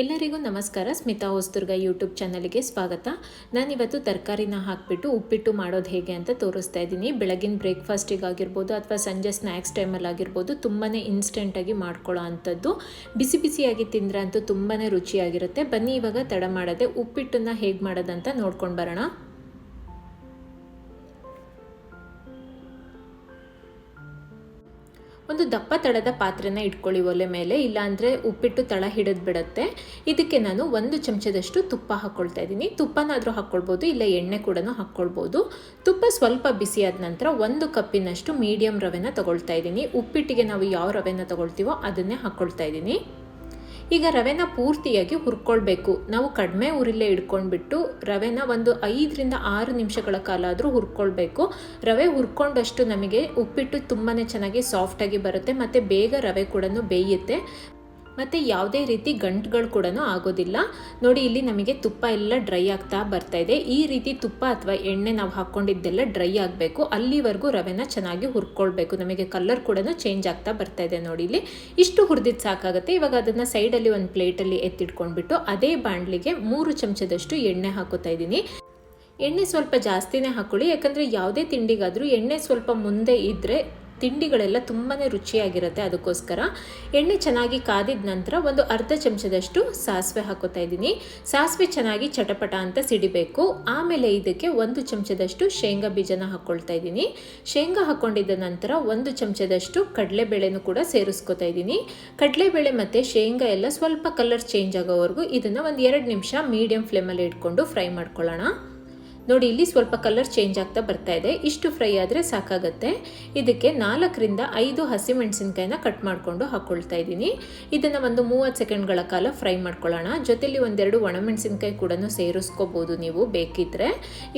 ಎಲ್ಲರಿಗೂ ನಮಸ್ಕಾರ. ಸ್ಮಿತಾ ಹೊಸ್ದುರ್ಗ ಯೂಟ್ಯೂಬ್ ಚಾನಲ್ಗೆ ಸ್ವಾಗತ. ನಾನಿವತ್ತು ತರಕಾರಿನ ಹಾಕಿಬಿಟ್ಟು, ಉಪ್ಪಿಟ್ಟು ಮಾಡೋದು ಹೇಗೆ ಅಂತ ತೋರಿಸ್ತಾ ಇದ್ದೀನಿ. ಬೆಳಗಿನ ಬ್ರೇಕ್ಫಾಸ್ಟಿಗಾಗಿರ್ಬೋದು ಅಥವಾ ಸಂಜೆ ಸ್ನ್ಯಾಕ್ಸ್ ಟೈಮಲ್ಲಿ ಆಗಿರ್ಬೋದು ತುಂಬಾ ಇನ್ಸ್ಟೆಂಟಾಗಿ ಮಾಡ್ಕೊಳ್ಳೋ ಅಂಥದ್ದು. ಬಿಸಿ ಬಿಸಿಯಾಗಿ ತಿಂದರೆ ಅಂತೂ ತುಂಬಾ ರುಚಿಯಾಗಿರುತ್ತೆ. ಬನ್ನಿ ಇವಾಗ ತಡ ಮಾಡದೆ ಉಪ್ಪಿಟ್ಟನ್ನು ಹೇಗೆ ಮಾಡೋದಂತ ನೋಡ್ಕೊಂಡು ಬರೋಣ. ಒಂದು ದಪ್ಪ ತಳದ ಪಾತ್ರೆನ ಇಟ್ಕೊಳ್ಳಿ ಒಲೆ ಮೇಲೆ, ಇಲ್ಲಾಂದರೆ ಉಪ್ಪಿಟ್ಟು ತಳ ಹಿಡಿದು ಬಿಡುತ್ತೆ. ಇದಕ್ಕೆ ನಾನು ಒಂದು ಚಮಚದಷ್ಟು ತುಪ್ಪ ಹಾಕ್ಕೊಳ್ತಾ ಇದ್ದೀನಿ. ತುಪ್ಪನಾದರೂ ಹಾಕ್ಕೊಳ್ಬೋದು ಇಲ್ಲ ಎಣ್ಣೆ ಕೂಡ ಹಾಕ್ಕೊಳ್ಬೋದು ತುಪ್ಪ ಸ್ವಲ್ಪ ಬಿಸಿ ಆದ ನಂತರ ಒಂದು ಕಪ್ಪಿನಷ್ಟು ಮೀಡಿಯಮ್ ರವೆನ ತಗೊಳ್ತಾ ಇದ್ದೀನಿ. ಉಪ್ಪಿಟ್ಟಿಗೆ ನಾವು ಯಾವ ರವೆನ ತಗೊಳ್ತೀವೋ ಅದನ್ನೇ ಹಾಕ್ಕೊಳ್ತಾ ಇದ್ದೀನಿ. ಈಗ ರವೆನ ಪೂರ್ತಿಯಾಗಿ ಹುರ್ಕೊಳ್ಬೇಕು. ನಾವು ಕಡಿಮೆ ಉರಿಲೇ ಇಟ್ಕೊಂಡ್ಬಿಟ್ಟು ರವೆನ ಒಂದು ಐದರಿಂದ ಆರು ನಿಮಿಷಗಳ ಕಾಲ ಆದರೂ ಹುರ್ಕೊಳ್ಬೇಕು. ರವೆ ಹುರ್ಕೊಂಡಷ್ಟು ನಮಗೆ ಉಪ್ಪಿಟ್ಟು ತುಂಬಾ ಚೆನ್ನಾಗಿ ಸಾಫ್ಟಾಗಿ ಬರುತ್ತೆ, ಮತ್ತು ಬೇಗ ರವೆ ಕೂಡ ಬೇಯುತ್ತೆ. ಮತ್ತು ಯಾವುದೇ ರೀತಿ ಗಂಟುಗಳು ಕೂಡ ಆಗೋದಿಲ್ಲ. ನೋಡಿ, ಇಲ್ಲಿ ನಮಗೆ ತುಪ್ಪ ಎಲ್ಲ ಡ್ರೈ ಆಗ್ತಾ ಬರ್ತಾ ಇದೆ. ಈ ರೀತಿ ತುಪ್ಪ ಅಥವಾ ಎಣ್ಣೆ ನಾವು ಹಾಕ್ಕೊಂಡಿದ್ದೆಲ್ಲ ಡ್ರೈ ಆಗಬೇಕು. ಅಲ್ಲಿವರೆಗೂ ರವೆನ ಚೆನ್ನಾಗಿ ಹುರ್ಕೊಳ್ಬೇಕು. ನಮಗೆ ಕಲರ್ ಕೂಡ ಚೇಂಜ್ ಆಗ್ತಾ ಬರ್ತಾ ಇದೆ ನೋಡಿ ಇಲ್ಲಿ. ಇಷ್ಟು ಹುರಿದಿದ್ದು ಸಾಕಾಗುತ್ತೆ. ಇವಾಗ ಅದನ್ನು ಸೈಡಲ್ಲಿ ಒಂದು ಪ್ಲೇಟಲ್ಲಿ ಎತ್ತಿಟ್ಕೊಂಡ್ಬಿಟ್ಟು ಅದೇ ಬಾಣಲಿಗೆ ಮೂರು ಚಮಚದಷ್ಟು ಎಣ್ಣೆ ಹಾಕೋತಾ ಇದ್ದೀನಿ. ಎಣ್ಣೆ ಸ್ವಲ್ಪ ಜಾಸ್ತಿನೇ ಹಾಕ್ಕೊಳ್ಳಿ ಯಾಕಂದರೆ ಯಾವುದೇ ತಿಂಡಿಗಾದರೂ ಎಣ್ಣೆ ಸ್ವಲ್ಪ ಮುಂದೆ ಇದ್ದರೆ ತಿಂಡಿಗಳೆಲ್ಲ ತುಂಬಾ ರುಚಿಯಾಗಿರುತ್ತೆ ಅದಕ್ಕೋಸ್ಕರ. ಎಣ್ಣೆ ಚೆನ್ನಾಗಿ ಕಾದಿದ ನಂತರ ಒಂದು ಅರ್ಧ ಚಮಚದಷ್ಟು ಸಾಸಿವೆ ಹಾಕೋತಾ ಇದ್ದೀನಿ. ಸಾಸಿವೆ ಚೆನ್ನಾಗಿ ಚಟಪಟ ಅಂತ ಸಿಡಿಬೇಕು. ಆಮೇಲೆ ಇದಕ್ಕೆ ಒಂದು ಚಮಚದಷ್ಟು ಶೇಂಗಾ ಬೀಜನ ಹಾಕ್ಕೊಳ್ತಾ ಇದ್ದೀನಿ. ಶೇಂಗಾ ಹಾಕ್ಕೊಂಡಿದ್ದ ನಂತರ ಒಂದು ಚಮಚದಷ್ಟು ಕಡಲೆಬೇಳೆನೂ ಕೂಡ ಸೇರಿಸ್ಕೊತಾ ಇದ್ದೀನಿ. ಕಡಲೆಬೇಳೆ ಮತ್ತು ಶೇಂಗಾ ಎಲ್ಲ ಸ್ವಲ್ಪ ಕಲರ್ ಚೇಂಜ್ ಆಗೋವರೆಗೂ ಇದನ್ನು ಒಂದು ಎರಡು ನಿಮಿಷ ಮೀಡಿಯಂ ಫ್ಲೇಮಲ್ಲಿ ಇಟ್ಕೊಂಡು ಫ್ರೈ ಮಾಡ್ಕೊಳ್ಳೋಣ. ನೋಡಿ, ಇಲ್ಲಿ ಸ್ವಲ್ಪ ಕಲರ್ ಚೇಂಜ್ ಆಗ್ತಾ ಬರ್ತಾ ಇದೆ. ಇಷ್ಟು ಫ್ರೈ ಆದರೆ ಸಾಕಾಗತ್ತೆ. ಇದಕ್ಕೆ ನಾಲ್ಕರಿಂದ ಐದು ಹಸಿಮೆಣಸಿನ್ಕಾಯಿನ ಕಟ್ ಮಾಡಿಕೊಂಡು ಹಾಕ್ಕೊಳ್ತಾ ಇದ್ದೀನಿ. ಇದನ್ನು ಒಂದು ಮೂವತ್ತು ಸೆಕೆಂಡ್ಗಳ ಕಾಲ ಫ್ರೈ ಮಾಡ್ಕೊಳ್ಳೋಣ. ಜೊತೆಲಿ ಒಂದೆರಡು ಒಣಮೆಣಸಿನ್ಕಾಯಿ ಕೂಡ ಸೇರಿಸ್ಕೋಬೋದು ನೀವು, ಬೇಕಿದ್ರೆ.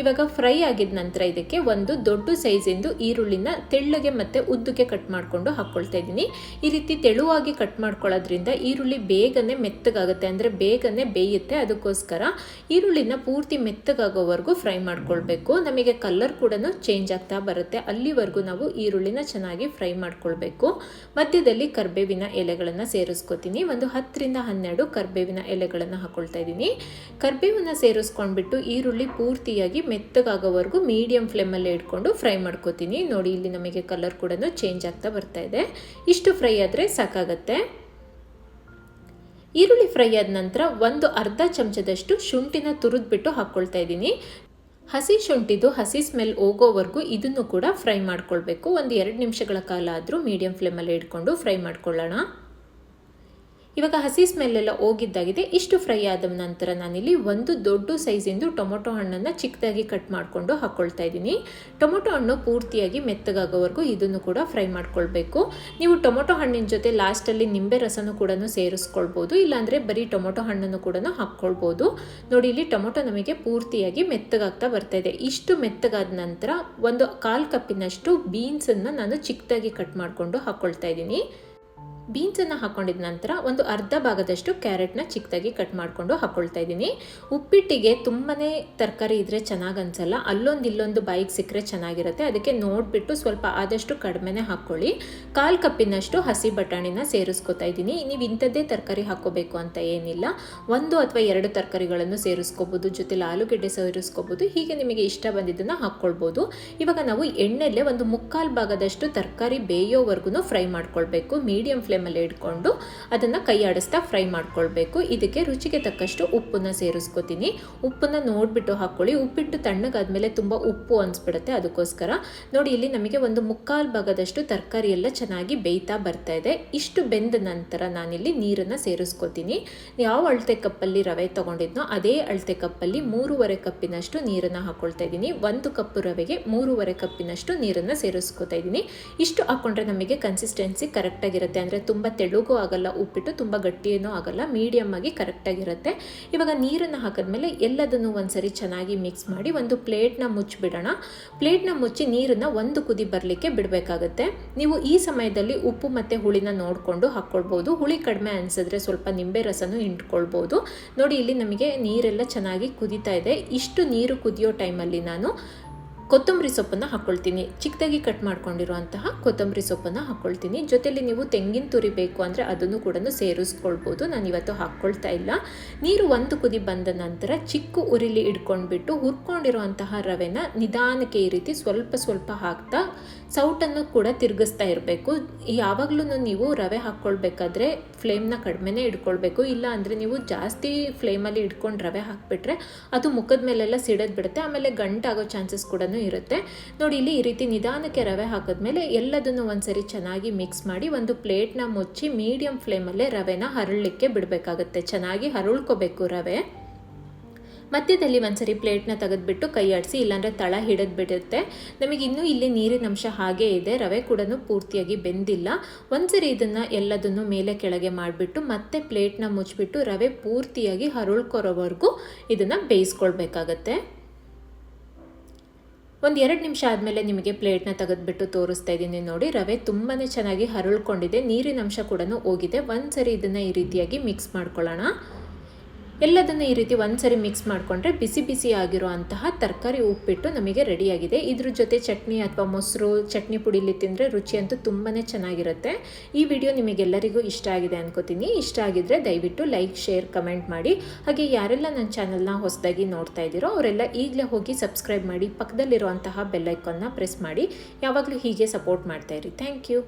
ಇವಾಗ ಫ್ರೈ ಆಗಿದ ನಂತರ ಇದಕ್ಕೆ ಒಂದು ದೊಡ್ಡ ಸೈಜಿಂದು ಈರುಳ್ಳಿನ ತೆಳ್ಳಗೆ ಮತ್ತು ಉದ್ದಕ್ಕೆ ಕಟ್ ಮಾಡಿಕೊಂಡು ಹಾಕ್ಕೊಳ್ತಾ ಇದ್ದೀನಿ. ಈ ರೀತಿ ತೆಳುವಾಗಿ ಕಟ್ ಮಾಡ್ಕೊಳ್ಳೋದ್ರಿಂದ ಈರುಳ್ಳಿ ಬೇಗನೆ ಮೆತ್ತಗಾಗುತ್ತೆ. ಅಂದರೆ ಬೇಗನೆ ಬೇಯುತ್ತೆ. ಅದಕ್ಕೋಸ್ಕರ ಈರುಳ್ಳಿನ ಪೂರ್ತಿ ಮೆತ್ತಗಾಗೋವರೆಗೂ ಫ್ರೈ ಮಾಡ್ಕೊಳ್ಬೇಕು. ನಮಗೆ ಕಲರ್ ಕೂಡ ಚೇಂಜ್ ಆಗ್ತಾ ಬರುತ್ತೆ. ಅಲ್ಲಿವರೆಗೂ ನಾವು ಈರುಳ್ಳಿನ ಚೆನ್ನಾಗಿ ಫ್ರೈ ಮಾಡ್ಕೊಳ್ಬೇಕು. ಮಧ್ಯದಲ್ಲಿ ಕರ್ಬೇವಿನ ಎಲೆಗಳನ್ನು ಸೇರಿಸ್ಕೊತೀನಿ. ಒಂದು ಹತ್ತರಿಂದ ಹನ್ನೆರಡು ಕರ್ಬೇವಿನ ಎಲೆಗಳನ್ನು ಹಾಕೊಳ್ತಾ ಇದ್ದೀನಿ. ಕರ್ಬೇವನ್ನ ಸೇರಿಸ್ಕೊಂಡ್ಬಿಟ್ಟು ಈರುಳ್ಳಿ ಪೂರ್ತಿಯಾಗಿ ಮೆತ್ತಗಾಗೋವರೆಗೂ ಮೀಡಿಯಂ ಫ್ಲೇಮಲ್ಲೇ ಇಟ್ಕೊಂಡು ಫ್ರೈ ಮಾಡ್ಕೋತೀನಿ. ನೋಡಿ, ಇಲ್ಲಿ ನಮಗೆ ಕಲರ್ ಕೂಡ ಚೇಂಜ್ ಆಗ್ತಾ ಬರ್ತಾ ಇದೆ. ಇಷ್ಟು ಫ್ರೈ ಆದರೆ ಸಾಕಾಗತ್ತೆ. ಈರುಳ್ಳಿ ಫ್ರೈ ಆದ ನಂತರ ಒಂದು ಅರ್ಧ ಚಮಚದಷ್ಟು ಶುಂಠಿನ ತುರಿದ್ಬಿಟ್ಟು ಹಾಕ್ಕೊಳ್ತಾ ಇದ್ದೀನಿ. ಹಸಿ ಶುಂಠಿದು ಹಸಿ ಸ್ಮೆಲ್ ಹೋಗೋವರೆಗೂ ಇದನ್ನು ಕೂಡ ಫ್ರೈ ಮಾಡ್ಕೊಳ್ಬೇಕು. ಒಂದು ಎರಡು ನಿಮಿಷಗಳ ಕಾಲ ಆದರೂ ಮೀಡಿಯಂ ಫ್ಲೇಮಲ್ಲಿ ಇಟ್ಕೊಂಡು ಫ್ರೈ ಮಾಡ್ಕೊಳ್ಳೋಣ. ಇವಾಗ ಹಸಿ ಸ್ಮೆಲ್ಲೆಲ್ಲ ಹೋಗಿದ್ದಾಗಿದೆ. ಇಷ್ಟು ಫ್ರೈ ಆದ ನಂತರ ನಾನಿಲ್ಲಿ ಒಂದು ದೊಡ್ಡ ಸೈಜಿಂದು ಟೊಮೊಟೊ ಹಣ್ಣನ್ನು ಚಿಕ್ಕದಾಗಿ ಕಟ್ ಮಾಡಿಕೊಂಡು ಹಾಕ್ಕೊಳ್ತಾ ಇದ್ದೀನಿ. ಟೊಮೊಟೊ ಹಣ್ಣು ಪೂರ್ತಿಯಾಗಿ ಮೆತ್ತಗಾಗೋವರೆಗೂ ಇದನ್ನು ಕೂಡ ಫ್ರೈ ಮಾಡ್ಕೊಳ್ಬೇಕು. ನೀವು ಟೊಮೊಟೊ ಹಣ್ಣಿನ ಜೊತೆ ಲಾಸ್ಟಲ್ಲಿ ನಿಂಬೆ ರಸನೂ ಕೂಡ ಸೇರಿಸ್ಕೊಳ್ಬೋದು. ಇಲ್ಲಾಂದರೆ ಬರೀ ಟೊಮೊಟೊ ಹಣ್ಣನ್ನು ಕೂಡ ಹಾಕ್ಕೊಳ್ಬೋದು. ನೋಡಿ, ಇಲ್ಲಿ ಟೊಮೊಟೊ ನಮಗೆ ಪೂರ್ತಿಯಾಗಿ ಮೆತ್ತಗಾಗ್ತಾ ಬರ್ತಾ ಇದೆ. ಇಷ್ಟು ಮೆತ್ತಗಾದ ನಂತರ ಒಂದು ಕಾಲು ಕಪ್ಪಿನಷ್ಟು ಬೀನ್ಸನ್ನು ನಾನು ಚಿಕ್ಕದಾಗಿ ಕಟ್ ಮಾಡಿಕೊಂಡು ಹಾಕ್ಕೊಳ್ತಾ ಇದ್ದೀನಿ. ಬೀನ್ಸನ್ನು ಹಾಕ್ಕೊಂಡಿದ ನಂತರ ಒಂದು ಅರ್ಧ ಭಾಗದಷ್ಟು ಕ್ಯಾರೆಟ್ನ ಚಿಕ್ಕದಾಗಿ ಕಟ್ ಮಾಡಿಕೊಂಡು ಹಾಕ್ಕೊಳ್ತಾ ಇದ್ದೀನಿ. ಉಪ್ಪಿಟ್ಟಿಗೆ ತುಂಬಾ ತರಕಾರಿ ಇದ್ದರೆ ಚೆನ್ನಾಗಿ ಅನಿಸಲ್ಲ. ಅಲ್ಲೊಂದು ಇಲ್ಲೊಂದು ಬಾಯಿಗೆ ಸಿಕ್ಕರೆ ಚೆನ್ನಾಗಿರುತ್ತೆ. ಅದಕ್ಕೆ ನೋಡಿಬಿಟ್ಟು ಸ್ವಲ್ಪ ಆದಷ್ಟು ಕಡಿಮೆನೇ ಹಾಕ್ಕೊಳ್ಳಿ ಕಾಲು ಕಪ್ಪಿನಷ್ಟು ಹಸಿ ಬಟಾಣಿನ ಸೇರಿಸ್ಕೊತಾ ಇದ್ದೀನಿ. ನೀವು ಇಂಥದ್ದೇ ತರಕಾರಿ ಹಾಕ್ಕೋಬೇಕು ಅಂತ ಏನಿಲ್ಲ. ಒಂದು ಅಥವಾ ಎರಡು ತರಕಾರಿಗಳನ್ನು ಸೇರಿಸ್ಕೋಬೋದು. ಜೊತೆಲಿ ಆಲೂಗೆಡ್ಡೆ ಸೇರಿಸ್ಕೋಬೋದು. ಹೀಗೆ ನಿಮಗೆ ಇಷ್ಟ ಬಂದಿದ್ದನ್ನು ಹಾಕ್ಕೊಳ್ಬೋದು ಇವಾಗ ನಾವು ಎಣ್ಣೆಲ್ಲೇ ಒಂದು ಮುಕ್ಕಾಲು ಭಾಗದಷ್ಟು ತರಕಾರಿ ಬೇಯೋವರೆಗೂ ಫ್ರೈ ಮಾಡ್ಕೊಳ್ಬೇಕು. ಮೀಡಿಯಂ ಫ್ಲೇಮ್ ಫ್ಲೇಮಲ್ಲಿ ಇಟ್ಕೊಂಡು ಅದನ್ನು ಕೈ ಆಡಿಸ್ತಾ ಫ್ರೈ ಮಾಡ್ಕೊಳ್ಬೇಕು. ಇದಕ್ಕೆ ರುಚಿಗೆ ತಕ್ಕಷ್ಟು ಉಪ್ಪನ್ನು ಸೇರಿಸ್ಕೊತೀನಿ. ಉಪ್ಪನ್ನು ನೋಡಿಬಿಟ್ಟು ಹಾಕ್ಕೊಳ್ಳಿ ಉಪ್ಪಿಟ್ಟು ತಣ್ಣಗಾದ್ಮೇಲೆ ತುಂಬ ಉಪ್ಪು ಅನಿಸ್ಬಿಡುತ್ತೆ ಅದಕ್ಕೋಸ್ಕರ. ನೋಡಿ, ಇಲ್ಲಿ ನಮಗೆ ಒಂದು ಮುಕ್ಕಾಲು ಭಾಗದಷ್ಟು ತರಕಾರಿ ಎಲ್ಲ ಚೆನ್ನಾಗಿ ಬೇಯ್ತಾ ಬರ್ತಾ ಇದೆ. ಇಷ್ಟು ಬೆಂದ ನಂತರ ನಾನಿಲ್ಲಿ ನೀರನ್ನು ಸೇರಿಸ್ಕೊತೀನಿ. ಯಾವ ಅಳತೆ ಕಪ್ಪಲ್ಲಿ ರವೆ ತೊಗೊಂಡಿದ್ನೋ ಅದೇ ಅಳತೆ ಕಪ್ಪಲ್ಲಿ ಮೂರುವರೆ ಕಪ್ಪಿನಷ್ಟು ನೀರನ್ನು ಹಾಕ್ಕೊಳ್ತಾ ಇದ್ದೀನಿ. ಒಂದು ಕಪ್ಪು ರವೆಗೆ ಮೂರುವರೆ ಕಪ್ಪಿನಷ್ಟು ನೀರನ್ನು ಸೇರಿಸ್ಕೊತಾ ಇದ್ದೀನಿ. ಇಷ್ಟು ಹಾಕ್ಕೊಂಡ್ರೆ ನಮಗೆ ಕನ್ಸಿಸ್ಟೆನ್ಸಿ ಕರೆಕ್ಟಾಗಿರುತ್ತೆ ಅಂದರೆ ತುಂಬ ತೆಳುಗೂ ಆಗಲ್ಲ, ಉಪ್ಪಿಟ್ಟು ತುಂಬ ಗಟ್ಟಿಯೂ ಆಗಲ್ಲ ಮೀಡಿಯಮ್ ಆಗಿ ಕರೆಕ್ಟಾಗಿರುತ್ತೆ ಇವಾಗ ನೀರನ್ನು ಹಾಕಿದ್ಮೇಲೆ ಎಲ್ಲದನ್ನು ಒಂದ್ಸರಿ ಚೆನ್ನಾಗಿ ಮಿಕ್ಸ್ ಮಾಡಿ ಒಂದು ಪ್ಲೇಟ್ನ ಮುಚ್ಚಿಬಿಡೋಣ. ಪ್ಲೇಟ್ನ ಮುಚ್ಚಿ ನೀರನ್ನು ಒಂದು ಕುದಿ ಬರಲಿಕ್ಕೆ ಬಿಡಬೇಕಾಗತ್ತೆ. ನೀವು ಈ ಸಮಯದಲ್ಲಿ ಉಪ್ಪು ಮತ್ತು ಹುಳಿನ ನೋಡಿಕೊಂಡು ಹಾಕ್ಕೊಳ್ಬೋದು. ಹುಳಿ ಕಡಿಮೆ ಅನಿಸಿದ್ರೆ ಸ್ವಲ್ಪ ನಿಂಬೆ ರಸನೂ ಹಿಂಡ್ಕೊಳ್ಬೋದು. ನೋಡಿ, ಇಲ್ಲಿ ನಮಗೆ ನೀರೆಲ್ಲ ಚೆನ್ನಾಗಿ ಕುದೀತಾ ಇದೆ. ಇಷ್ಟು ನೀರು ಕುದಿಯೋ ಟೈಮಲ್ಲಿ ನಾನು ಕೊತ್ತಂಬರಿ ಸೊಪ್ಪನ್ನು ಹಾಕ್ಕೊಳ್ತೀನಿ ಚಿಕ್ಕದಾಗಿ ಕಟ್ ಮಾಡ್ಕೊಂಡಿರುವಂತಹ ಕೊತ್ತಂಬರಿ ಸೊಪ್ಪನ್ನು ಹಾಕ್ಕೊಳ್ತೀನಿ ಜೊತೆಲಿ ನೀವು ತೆಂಗಿನ ತುರಿ ಬೇಕು ಅಂದರೆ ಅದನ್ನು ಕೂಡ ಸೇರಿಸ್ಕೊಳ್ಬೋದು. ನಾನು ಇವತ್ತು ಹಾಕ್ಕೊಳ್ತಾ ಇಲ್ಲ. ನೀರು ಒಂದು ಕುದಿ ಬಂದ ನಂತರ ಚಿಕ್ಕ ಉರಿಲಿ ಇಟ್ಕೊಂಡ್ಬಿಟ್ಟು ಹುರ್ಕೊಂಡಿರುವಂತಹ ರವೆನ ನಿಧಾನಕ್ಕೆ ಈ ರೀತಿ ಸ್ವಲ್ಪ ಸ್ವಲ್ಪ ಹಾಕ್ತಾ ಸೌಟನ್ನು ಕೂಡ ತಿರುಗಿಸ್ತಾ ಇರಬೇಕು. ಯಾವಾಗಲೂ ನೀವು ರವೆ ಹಾಕ್ಕೊಳ್ಬೇಕಾದ್ರೆ ಫ್ಲೇಮ್ನ ಕಡಿಮೆನೇ ಇಟ್ಕೊಳ್ಬೇಕು ಇಲ್ಲ ಅಂದರೆ ನೀವು ಜಾಸ್ತಿ ಫ್ಲೇಮಲ್ಲಿ ಇಟ್ಕೊಂಡು ರವೆ ಹಾಕಿಬಿಟ್ರೆ ಅದು ಮುಖದ ಮೇಲೆಲ್ಲ ಸಿಡೋದು ಬಿಡುತ್ತೆ ಆಮೇಲೆ ಗಂಟಾಗೋ ಚಾನ್ಸಸ್ ಕೂಡ ಇರುತ್ತೆ. ನೋಡಿ, ಇಲ್ಲಿ ಈ ರೀತಿ ನಿಧಾನಕ್ಕೆ ರವೆ ಹಾಕಿದ್ಮೇಲೆ ಎಲ್ಲದನ್ನು ಒಂದ್ಸರಿ ಚೆನ್ನಾಗಿ ಮಿಕ್ಸ್ ಮಾಡಿ ಒಂದು ಪ್ಲೇಟ್ನ ಮುಚ್ಚಿ ಮೀಡಿಯಂ ಫ್ಲೇಮಲ್ಲೇ ರವೆನ ಹರಳಲಿಕ್ಕೆ ಬಿಡಬೇಕಾಗತ್ತೆ. ಚೆನ್ನಾಗಿ ಹರಳ್ಕೋಬೇಕು ರವೆ. ಮಧ್ಯದಲ್ಲಿ ಒಂದ್ಸರಿ ಪ್ಲೇಟ್ನ ತೆಗೆದ್ಬಿಟ್ಟು ಕೈ ಆಡಿಸಿ, ಇಲ್ಲಾಂದರೆ ತಳ ಹಿಡಿದು ಬಿಡುತ್ತೆ ನಮಗೆ ಇನ್ನೂ ಇಲ್ಲಿ ನೀರಿನ ಅಂಶ ಹಾಗೇ ಇದೆ. ರವೆ ಕೂಡ ಪೂರ್ತಿಯಾಗಿ ಬೆಂದಿಲ್ಲ. ಒಂದ್ಸರಿ ಇದನ್ನು ಎಲ್ಲದನ್ನು ಮೇಲೆ ಕೆಳಗೆ ಮಾಡಿಬಿಟ್ಟು ಮತ್ತೆ ಪ್ಲೇಟ್ನ ಮುಚ್ಚಿಬಿಟ್ಟು ರವೆ ಪೂರ್ತಿಯಾಗಿ ಹರಳ್ಕೊರೋವರೆಗೂ ಇದನ್ನು ಬೇಯಿಸ್ಕೊಳ್ಬೇಕಾಗತ್ತೆ. ಒಂದು ಎರಡು ನಿಮಿಷ ಆದಮೇಲೆ ನಿಮಗೆ ಪ್ಲೇಟ್ನ ತೆಗೆದ್ಬಿಟ್ಟು ತೋರಿಸ್ತಾ ಇದ್ದೀನಿ ನೋಡಿ. ರವೆ ತುಂಬಾ ಚೆನ್ನಾಗಿ ಹರಳ್ಕೊಂಡಿದೆ. ನೀರಿನ ಅಂಶ ಕೂಡ ಹೋಗಿದೆ. ಒಂದು ಸರಿ ಇದನ್ನು ಈ ರೀತಿಯಾಗಿ ಮಿಕ್ಸ್ ಮಾಡ್ಕೊಳ್ಳೋಣ. ಎಲ್ಲದನ್ನು ಈ ರೀತಿ ಒಂದ್ಸರಿ ಮಿಕ್ಸ್ ಮಾಡಿಕೊಂಡ್ರೆ ಬಿಸಿ ಬಿಸಿ ಆಗಿರೋ ತರಕಾರಿ ಉಪ್ಪಿಟ್ಟು ನಮಗೆ ರೆಡಿಯಾಗಿದೆ. ಇದ್ರ ಜೊತೆ ಚಟ್ನಿ ಅಥವಾ ಮೊಸರು, ಚಟ್ನಿ ಪುಡಿಲಿ ತಿಂದರೆ ರುಚಿ ಅಂತೂ ತುಂಬಾ ಚೆನ್ನಾಗಿರುತ್ತೆ. ಈ ವಿಡಿಯೋ ನಿಮಗೆಲ್ಲರಿಗೂ ಇಷ್ಟ ಆಗಿದೆ ಅನ್ಕೋತೀನಿ. ಇಷ್ಟ ಆಗಿದ್ರೆ ದಯವಿಟ್ಟು ಲೈಕ್, ಶೇರ್, ಕಮೆಂಟ್ ಮಾಡಿ. ಹಾಗೆ ಯಾರೆಲ್ಲ ನನ್ನ ಚಾನಲ್ನ ಹೊಸದಾಗಿ ನೋಡ್ತಾ ಇದ್ದೀರೋ ಅವರೆಲ್ಲ ಈಗಲೇ ಹೋಗಿ ಸಬ್ಸ್ಕ್ರೈಬ್ ಮಾಡಿ ಪಕ್ಕದಲ್ಲಿರುವಂತಹ ಬೆಲ್ಲೈಕನ್ನ ಪ್ರೆಸ್ ಮಾಡಿ. ಯಾವಾಗಲೂ ಹೀಗೆ ಸಪೋರ್ಟ್ ಮಾಡ್ತಾಯಿರಿ ಥ್ಯಾಂಕ್ ಯು